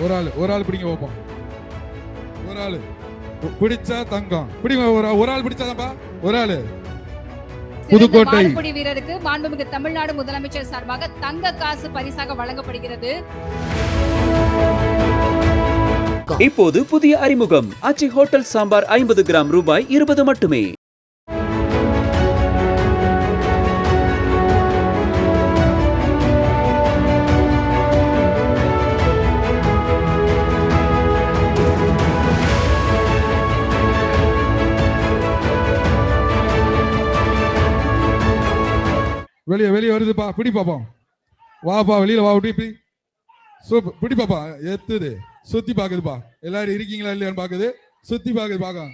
ஒரு ஆள் ஒரு ஆள் பிடிங்க வைப்போம் ஒரு ஆள். பிடிச்சா தங்கம். பிடிங்க ஒரு ஒரு ஆள் பிடிச்சாதான்ப்பா. ஒரு ஆள். புதுக்கோட்டை. வீரருக்கு மாண்புமிகு தமிழ்நாடு முதலமைச்சர் சார்பாக தங்க காசு பரிசாக வழங்கப்படுகிறது. இப்போது புதிய அறிமுகம். அச்சி ஹோட்டல் சாம்பார் ஐம்பது கிராம் ரூபாய் இருபது மட்டுமே. வெளியே வெளியே வருதுப்பா. பிடி பாப்போம் வாப்பா வெளியில வா விட்டு இப்படி. சூப்பர். பிடி பாப்பா. எத்துது. சுத்தி பாக்குதுப்பா. எல்லாரும் இருக்கீங்களா இல்லையான்னு பாக்குது. சுத்தி பாக்குது பாக்க.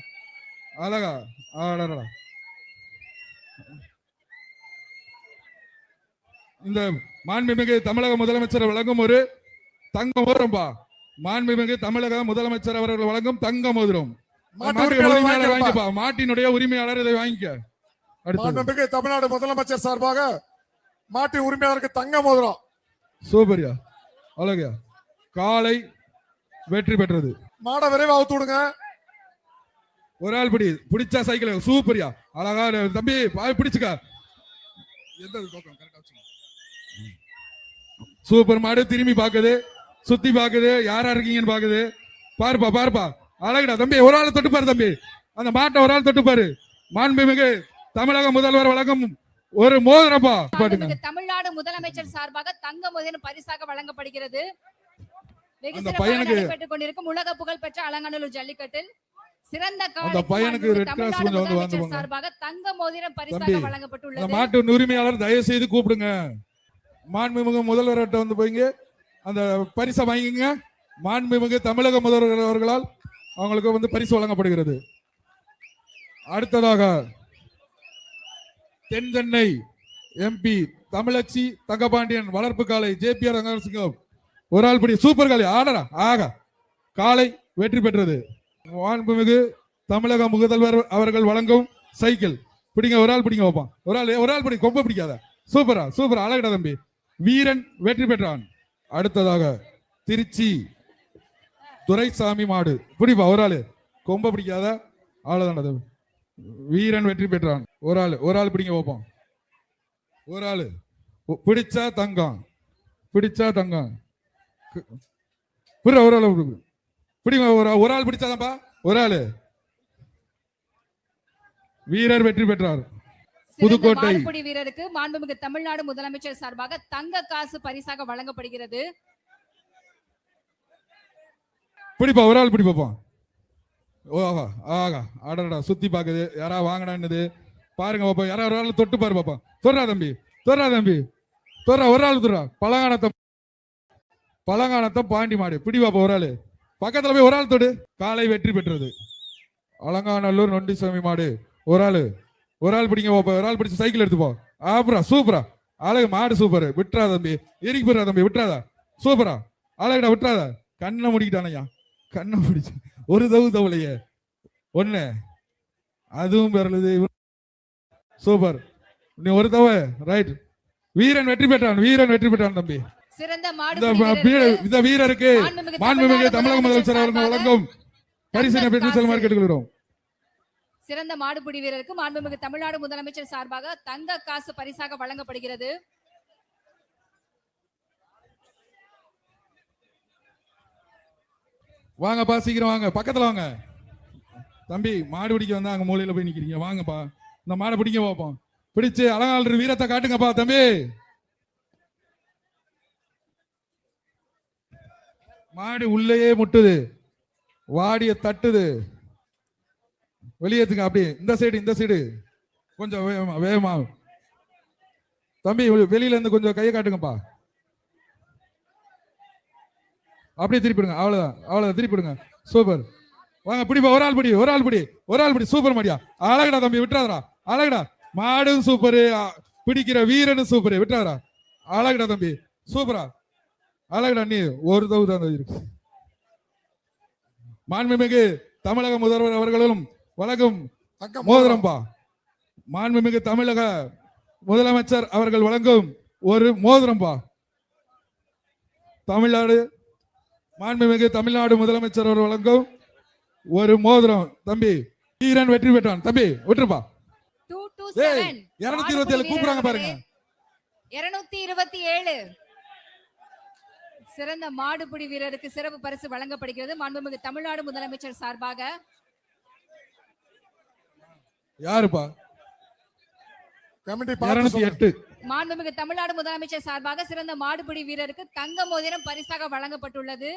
அழகா. ஆடா இந்த மாண்புமிகு தமிழக முதலமைச்சர் வழங்கும் ஒரு தங்க மோதிரம்பா மாண்புமிகு தமிழக முதலமைச்சர் அவர்கள் வழங்கும் தங்க மோதிரம் மாட்டினுடைய உரிமையாளர் இதை வாங்கிக்க. மாண்புமிகு தமிழ்நாடு முதலமைச்சர் சார்பாக மாட்டு உரிமையாளருக்கு தங்க மோதிரம். சூப்பர்யா அழகா காலை வெற்றி பெற்றது. மாட விரைவா அவுத்து விடுங்க. ஒரு ஆள் பிடி பிடிச்சா சைக்கிள் சூப்பர்யா அழகா தம்பி பிடிச்சுக்க. எந்த. சூப்பர் மாடு திரும்பி பாக்குது சுத்தி பாக்குது யாரா இருக்கீங்கன்னு பாக்குது. பாருப்பா பாருப்பா. அழகுடா தம்பி ஒரு ஆள் தொட்டு பாரு தம்பி. அந்த மாட்டை ஒரு ஆள் தொட்டு பாரு மாண்புமிகு தமிழக முதல்வர் வழங்கும் ஒரு மோதிரப்பா? தமிழ்நாடு முதலமைச்சர் சார்பாக தங்க முதலின் பரிசாக வழங்கப்படுகிறது. அந்த பையனுக்கு- கொண்டிருக்கும் உலக புகழ்பெற்ற அலங்காநல்லூர் ஜல்லிக்கட்டில் சிறந்த அந்த பையனுக்கு கொஞ்சம் வந்து. சார்பாக தங்க மோதிரம் பரிசாக அந்த வழங்கப்பட்டுள்ளது மாட்டு உரிமையாளர் தயவு செய்து கூப்பிடுங்க. மாண்புமிகு முதல்வர்கிட்ட வந்து போய்ங்க. அந்த பரிசை வாங்கிங்க மாண்புமிகு தமிழக முதல்வர் அவர்களால் அவங்களுக்கு வந்து பரிசு வழங்கப்படுகிறது. அடுத்ததாக தென் சென்னை எம்பி தமிழச்சி தங்கபாண்டியன் வளர்ப்பு காலை ஜேபிஆர் ரங்கசிங்கம் ஒரு ஆள் படி சூப்பர் காலை ஆடரா ஆக. காலை வெற்றி பெற்றது. மாண்புமிகு தமிழக முதல்வர் அவர்கள் வழங்கும் சைக்கிள். பிடிங்க ஒரு ஆள் பிடிங்க வைப்பான் ஒரு ஆள் ஒரு ஆள் படி கொம்ப பிடிக்காத. சூப்பரா சூப்பரா. அழகடா தம்பி. வீரன் வெற்றி பெற்றான். அடுத்ததாக திருச்சி துரைசாமி மாடு. பிடிப்பா ஒரு ஆளு. கொம்ப பிடிக்காத அவ்வளவுதான் தம்பி. வீரன் வெற்றி பெற்றான். ஒரு ஆள் ஒரு ஆள் பிடிங்க வைப்போம் ஒரு ஆளு. பிடிச்சா தங்கம். பிடிச்சா தங்கம். புரியுற ஒரு ஆள் பிடி. பிடிங்க ஒரு ஒரு ஆள் பிடிச்சாதான்ப்பா. ஒரு ஆளு. வீரர் வெற்றி பெற்றார். புதுக்கோட்டை. வீரருக்கு மாண்புமிகு தமிழ்நாடு முதலமைச்சர் சார்பாக தங்க காசு பரிசாக வழங்கப்படுகிறது. பிடிப்பா ஒரு ஆள் பிடி பார்ப்போம் ஆகா அடடா சுத்தி பாக்குது. யாரா வாங்கினான்னு பாருங்க பாப்பா யாரா ஒரு ஆள் தொட்டு பாரு பாப்பா. தொடுறா தம்பி. தொடுறா தம்பி. தொடுறா ஒரு ஆள் தொடுறா. பழங்கானத்தம். பழங்கானத்தம் பாண்டி மாடு. பிடி பாப்பா ஒரு ஆளு. பக்கத்துல போய் ஒரு ஆள் தொடு. காலை வெற்றி பெற்றது. அலங்காநல்லூர் நொண்டிசாமி மாடு. ஒரு ஆளு. ஒரு ஆள் பிடிங்க பாப்பா. ஒரு ஆள் பிடிச்சு சைக்கிள் எடுத்துப்போ ஆப்புரா சூப்பரா அழகு மாடு சூப்பர். விட்டுறா தம்பி. எரிக்கு போடுறா தம்பி. விட்டுறாதா. சூப்பரா அழகுடா விட்டுறாதா. கண்ணை முடிக்கிட்டானையா கண்ணை முடிச்சு. ஒரு தவு தவளையே. ஒண்ணு. அதுவும் பெறலுது. சூப்பர். நீ ஒரு தவ. ரைட். வீரன் வெற்றி பெற்றான். வீரன் வெற்றி பெற்றான் தம்பி. சிறந்த இந்த வீரருக்கு வீர- இந்த வீரருக்கு மாண்புமிகு தமிழக முதலமைச்சர் அவர்கள் வழங்கும் பரிசினை பெற்று செல்லுமாறு கேட்டுக்கொள்கிறோம். சிறந்த மாடுபிடி வீரருக்கு மாண்புமிகு தமிழ்நாடு முதலமைச்சர் சார்பாக தங்க காசு பரிசாக வழங்கப்படுகிறது. வாங்கப்பா சீக்கிரம் வாங்க. பக்கத்துல வாங்க. தம்பி மாடு பிடிக்க வந்தா அங்க மூலையில போய் நிக்கிறீங்க. வாங்கப்பா. இந்த மாடை பிடிக்க பார்ப்போம் பிடிச்சு அலங்காளர் வீரத்தை காட்டுங்கப்பா தம்பி. மாடு உள்ளேயே முட்டுது. வாடிய தட்டுது. வெளியேத்துங்க அப்படியே. இந்த சைடு இந்த சைடு கொஞ்சம் வேகமா வேகமா. தம்பி வெளியில இருந்து கொஞ்சம் கையை காட்டுங்கப்பா. அப்படியே திருப்பிடுங்க அவ்வளவுதான். அவ்வளவுதான். திருப்பிடுங்க சூப்பர். வாங்க பிடிப்பா ஒரு ஆள் பிடி ஒரு ஆள் பிடி ஒரு ஆள் பிடி. சூப்பர் மாடியா. அழகுடா தம்பி விட்டுறாதடா. அழகுடா. மாடும் சூப்பரு பிடிக்கிற வீரனும் சூப்பரு. விட்டுறாதடா. அழகுடா தம்பி. சூப்பரா. அழகுடா நீ ஒரு தவு தான் இருக்கு. மாண்புமிகு தமிழக முதல்வர் அவர்களும் வழங்கும் மோதிரம்பா. மாண்புமிகு தமிழக முதலமைச்சர் அவர்கள் வழங்கும் ஒரு மோதிரம்பா. தமிழ்நாடு மாண்புமிகு தமிழ்நாடு முதலமைச்சர் அவர் வழங்கும் ஒரு மோதிரம். தம்பி வீரன் வெற்றி பெற்றான். தம்பி விட்டுருப்பா. செவன் 227 கூப்பிடுறாங்க பாருங்க. இருநூத்தி இருபத்தி ஏழு சிறந்த மாடுபிடி வீரருக்கு சிறப்பு பரிசு வழங்கப்படுகிறது. மாண்புமிகு தமிழ்நாடு முதலமைச்சர் சார்பாக. யாருப்பா? கமிட்டி இருநூத்தி. எட்டு. மாண்புமிகு தமிழ்நாடு முதலமைச்சர் சார்பாக சிறந்த மாடுபிடி வீரருக்கு தங்க மோதிரம் பரிசாக வழங்கப்பட்டுள்ளது.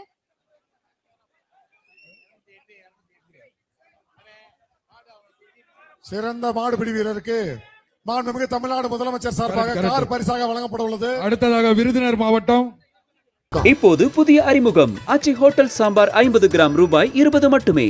சிறந்த மாடுபிடி வீரருக்கு மாண்புமிகு தமிழ்நாடு முதலமைச்சர் சார்பாக. கார் பரிசாக வழங்கப்பட உள்ளது அடுத்ததாக விருதுநகர் மாவட்டம். இப்போது புதிய அறிமுகம். ஆச்சி ஹோட்டல் சாம்பார் ஐம்பது கிராம் ரூபாய் இருபது மட்டுமே.